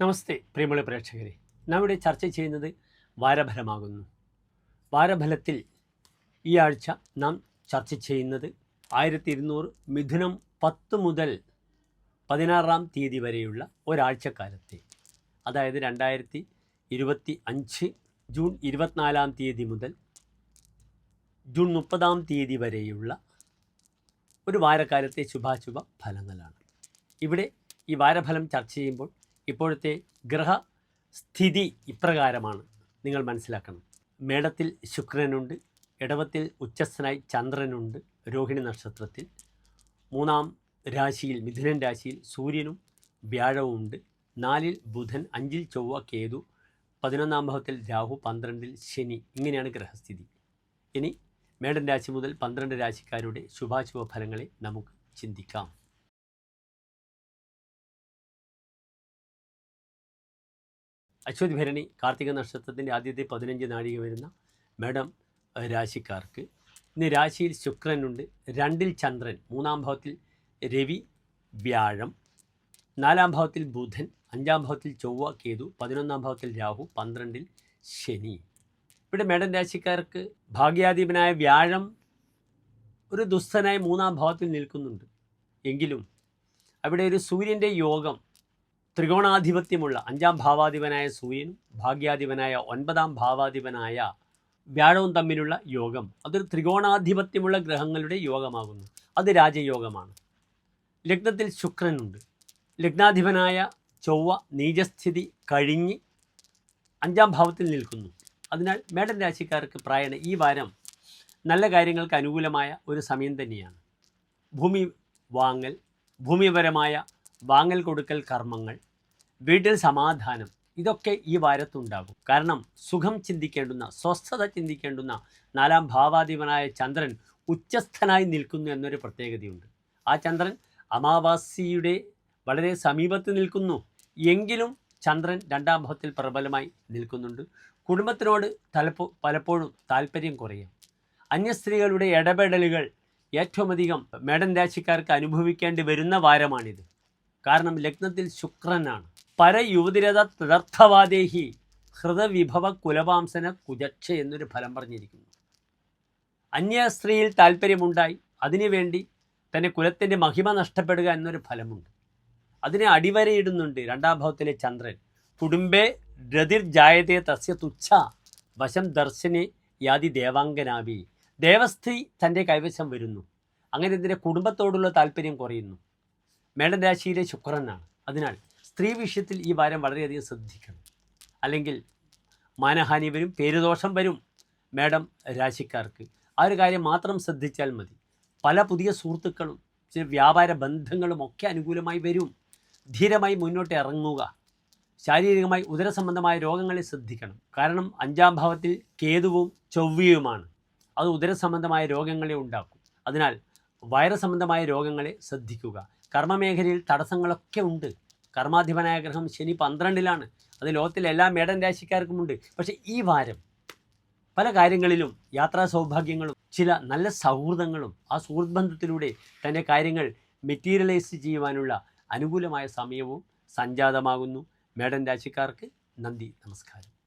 നമസ്തേ പ്രിയമുള്ള പ്രേക്ഷകരെ. നാം ഇവിടെ ചർച്ച ചെയ്യുന്നത് വാരഫലമാകുന്നു. വാരഫലത്തിൽ ഈ ആഴ്ച നാം ചർച്ച ചെയ്യുന്നത് ആയിരത്തി ഇരുന്നൂറ് മിഥുനം പത്ത് മുതൽ പതിനാറാം തീയതി വരെയുള്ള ഒരാഴ്ചക്കാലത്തെ. അതായത് രണ്ടായിരത്തി ഇരുപത്തി അഞ്ച് ജൂൺ ഇരുപത്തിനാലാം തീയതി മുതൽ ജൂൺ മുപ്പതാം തീയതി വരെയുള്ള ഒരു വാരക്കാലത്തെ ശുഭാശുഭ ഫലങ്ങളാണ് ഇവിടെ ഈ വാരഫലം ചർച്ച ചെയ്യുമ്പോൾ ഇപ്പോഴത്തെ ഗ്രഹസ്ഥിതി ഇപ്രകാരമാണ്. നിങ്ങൾ മനസ്സിലാക്കണം. മേടത്തിൽ ശുക്രനുണ്ട് ഇടവത്തിൽ ഉച്ചസ്ഥനായി ചന്ദ്രനുണ്ട് രോഹിണി നക്ഷത്രത്തിൽ. മൂന്നാം രാശിയിൽ മിഥുനൻ രാശിയിൽ സൂര്യനും വ്യാഴവും ഉണ്ട് നാലിൽ ബുധൻ അഞ്ചിൽ ചൊവ്വ കേതു പതിനൊന്നാം ഭാവത്തിൽ രാഹു പന്ത്രണ്ടിൽ ശനി. ഇങ്ങനെയാണ് ഗ്രഹസ്ഥിതി. ഇനി മേടൻ രാശി മുതൽ പന്ത്രണ്ട് രാശിക്കാരുടെ ശുഭാശുഭ ഫലങ്ങളെ നമുക്ക് ചിന്തിക്കാം. അശ്വതി ഭരണി കാർത്തിക നക്ഷത്രത്തിന്റെ ആദ്യത്തെ പതിനഞ്ച് നാഴിക വരുന്ന മേഡം രാശിക്കാർക്ക്. ഇന്ന് രാശിയിൽ ശുക്രനുണ്ട്. രണ്ടിൽ ചന്ദ്രൻ മൂന്നാം ഭാവത്തിൽ രവി വ്യാഴം. നാലാം ഭാവത്തിൽ ബുധൻ അഞ്ചാം ഭാവത്തിൽ ചൊവ്വ കേതു. പതിനൊന്നാം ഭാവത്തിൽ രാഹു പന്ത്രണ്ടിൽ ശനി. ഇവിടെ മേഡം രാശിക്കാർക്ക് ഭാഗ്യാധീപനായ വ്യാഴം ഒരു ദുസ്തനായ മൂന്നാം ഭാവത്തിൽ നിൽക്കുന്നുണ്ട്. എങ്കിലും അവിടെ ഒരു സൂര്യന്റെ യോഗം ത്രികോണാധിപത്യമുള്ള അഞ്ചാം ഭാവാധിപനായ സൂര്യനും ഭാഗ്യാധിപനായ ഒൻപതാം ഭാവാധിപനായ വ്യാഴവും തമ്മിലുള്ള യോഗം അതൊരു ത്രികോണാധിപത്യമുള്ള ഗ്രഹങ്ങളുടെ യോഗമാകുന്നു. അത് രാജയോഗമാണ്. ലഗ്നത്തിൽ ശുക്രനുണ്ട്. ലഗ്നാധിപനായ ചൊവ്വ നീചസ്ഥിതി കഴിഞ്ഞ് അഞ്ചാം ഭാവത്തിൽ നിൽക്കുന്നു. അതിനാൽ മേടൻ രാശിക്കാർക്ക് പ്രായണ ഈ വാരം നല്ല കാര്യങ്ങൾക്ക് അനുകൂലമായ ഒരു സമയം തന്നെയാണ്. ഭൂമി വാങ്ങൽ ഭൂമിപരമായ വാങ്ങൽ കൊടുക്കൽ കർമ്മങ്ങൾ വീട്ടിൽ സമാധാനം. ഇതൊക്കെ ഈ വാരത്തുണ്ടാകും. കാരണം സുഖം ചിന്തിക്കേണ്ടുന്ന സ്വസ്ഥത ചിന്തിക്കേണ്ടുന്ന നാലാം ഭാവാധിപനായ ചന്ദ്രൻ ഉച്ചസ്ഥനായി നിൽക്കുന്നു എന്നൊരു പ്രത്യേകതയുണ്ട്. ആ ചന്ദ്രൻ അമാവാസിയുടെ വളരെ സമീപത്ത് നിൽക്കുന്നു. എങ്കിലും ചന്ദ്രൻ രണ്ടാം ഭാവത്തിൽ പ്രബലമായി നിൽക്കുന്നുണ്ട്. കുടുംബത്തിനോട് തലപ്പോ പലപ്പോഴും താല്പര്യം കുറയും. അന്യസ്ത്രീകളുടെ ഇടപെടലുകൾ ഏറ്റവും അധികം മേടൻ രാശിക്കാർക്ക് അനുഭവിക്കേണ്ടി വരുന്ന വാരമാണിത്. കാരണം ലഗ്നത്തിൽ ശുക്രനാണ്. പരയുവതിരത തദർത്ഥവാദേഹി ഹൃദവിഭവ കുലവാംസന കുജക്ഷ എന്നൊരു ഫലം പറഞ്ഞിരിക്കുന്നു. അന്യ സ്ത്രീയിൽ താല്പര്യമുണ്ടായി അതിനുവേണ്ടി തന്റെ കുലത്തിന്റെ മഹിമ നഷ്ടപ്പെടുക എന്നൊരു ഫലമുണ്ട്. അതിനെ അടിവരയിടുന്നുണ്ട് രണ്ടാം ഭാവത്തിലെ ചന്ദ്രൻ. കുടുംബേ രതിർ ജായതേ തസ്യ തുച്ഛ വശം ദർശനെ യാതി ദേവാംഗനാവി ദേവസ്ഥി തന്റെ കൈവശം വരുന്നു. അങ്ങനെ ഇതിന്റെ കുടുംബത്തോടുള്ള താല്പര്യം കുറയുന്നു. മേടൻ രാശിയിലെ ശുക്രനാണ്. അതിനാൽ സ്ത്രീ വിഷയത്തിൽ ഈ വാരം വളരെയധികം ശ്രദ്ധിക്കണം. അല്ലെങ്കിൽ മാനഹാനി വരും പേരുദോഷം വരും മേടം രാശിക്കാർക്ക്. ആ ഒരു കാര്യം മാത്രം ശ്രദ്ധിച്ചാൽ മതി. പല പുതിയ സുഹൃത്തുക്കളും ചില വ്യാപാര ബന്ധങ്ങളും ഒക്കെ അനുകൂലമായി വരും. ധീരമായി മുന്നോട്ട് ഇറങ്ങുക. ശാരീരികമായി ഉദരസംബന്ധമായ രോഗങ്ങളെ ശ്രദ്ധിക്കണം. കാരണം അഞ്ചാം ഭാവത്തിൽ കേതുവും ചൊവ്വയുമാണ്. അത് ഉദരസംബന്ധമായ രോഗങ്ങളെ ഉണ്ടാക്കും. അതിനാൽ വൈറസ് സംബന്ധമായ രോഗങ്ങളെ ശ്രദ്ധിക്കുക. കർമ്മമേഖലയിൽ തടസ്സങ്ങളൊക്കെ ഉണ്ട്. കർമാധിപനായ ഗ്രഹം ശനി പന്ത്രണ്ടിലാണ്. അത് ലോകത്തിലെ എല്ലാ മേടൻ രാശിക്കാർക്കുമുണ്ട് പക്ഷേ ഈ വാരം പല കാര്യങ്ങളിലും യാത്രാ സൗഭാഗ്യങ്ങളും ചില നല്ല സൗഹൃദങ്ങളും ആ സുഹൃത്ത് ബന്ധത്തിലൂടെ തന്റെ കാര്യങ്ങൾ മെറ്റീരിയലൈസ് ചെയ്യുവാനുള്ള അനുകൂലമായ സമയവും സംജാതമാകുന്നു. മേടൻ രാശിക്കാർക്ക് നന്ദി നമസ്കാരം.